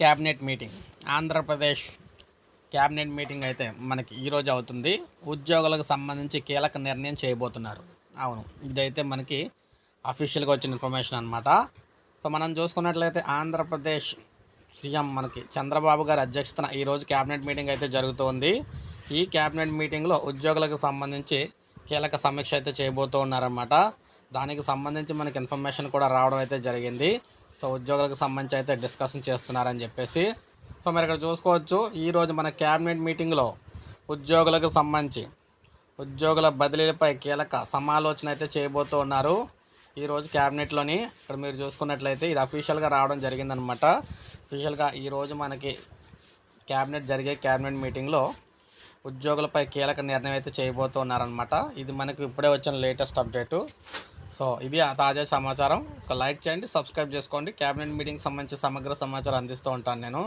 Cabinet meeting. Andhra Pradesh cabinet meeting అయితే మనకి ఈరోజు అవుతుంది. ఉద్యోగులకు సంబంధించి కీలక నిర్ణయం చేయబోతున్నారు. అవును ఇదైతే మనకి అఫీషియల్గా వచ్చిన ఇన్ఫర్మేషన్ అనమాట సో మనం చూసుకున్నట్లయితే ఆంధ్రప్రదేశ్ సీఎం మనకి చంద్రబాబు గారి అధ్యక్షతన ఈరోజు క్యాబినెట్ మీటింగ్ అయితే జరుగుతుంది. ఈ క్యాబినెట్ మీటింగ్లో ఉద్యోగులకు సంబంధించి కీలక సమీక్ష అయితే చేయబోతూ ఉన్నారన్నమాట. దానికి సంబంధించి మనకి ఇన్ఫర్మేషన్ కూడా రావడం అయితే జరిగింది. సో ఉద్యోగులకు సంబంధించి అయితే డిస్కషన్ చేస్తున్నారని చెప్పేసి. సో మీరు ఇక్కడ చూసుకోవచ్చు ఈరోజు మన క్యాబినెట్ మీటింగ్లో ఉద్యోగులకు సంబంధించి ఉద్యోగుల బదిలీలపై కీలక సమాలోచన అయితే చేయబోతూ ఉన్నారు. ఈరోజు క్యాబినెట్లోని ఇక్కడ మీరు చూసుకున్నట్లయితే ఇది అఫీషియల్గా రావడం జరిగిందనమాట అఫీషియల్గా ఈరోజు మనకి క్యాబినెట్ జరిగే క్యాబినెట్ మీటింగ్లో ఉద్యోగులపై కీలక నిర్ణయం అయితే చేయబోతున్నారనమాట ఇది మనకు ఇప్పుడే వచ్చిన లేటెస్ట్ అప్డేటు సో ఇది ఆ తాజా సమాచారం. ఒక లైక్ చేయండి సబ్స్క్రైబ్ చేసుకోండి. క్యాబినెట్ మీటింగ్ సంబంధించి సమగ్ర సమాచారం అందిస్తూ ఉంటాను నేను.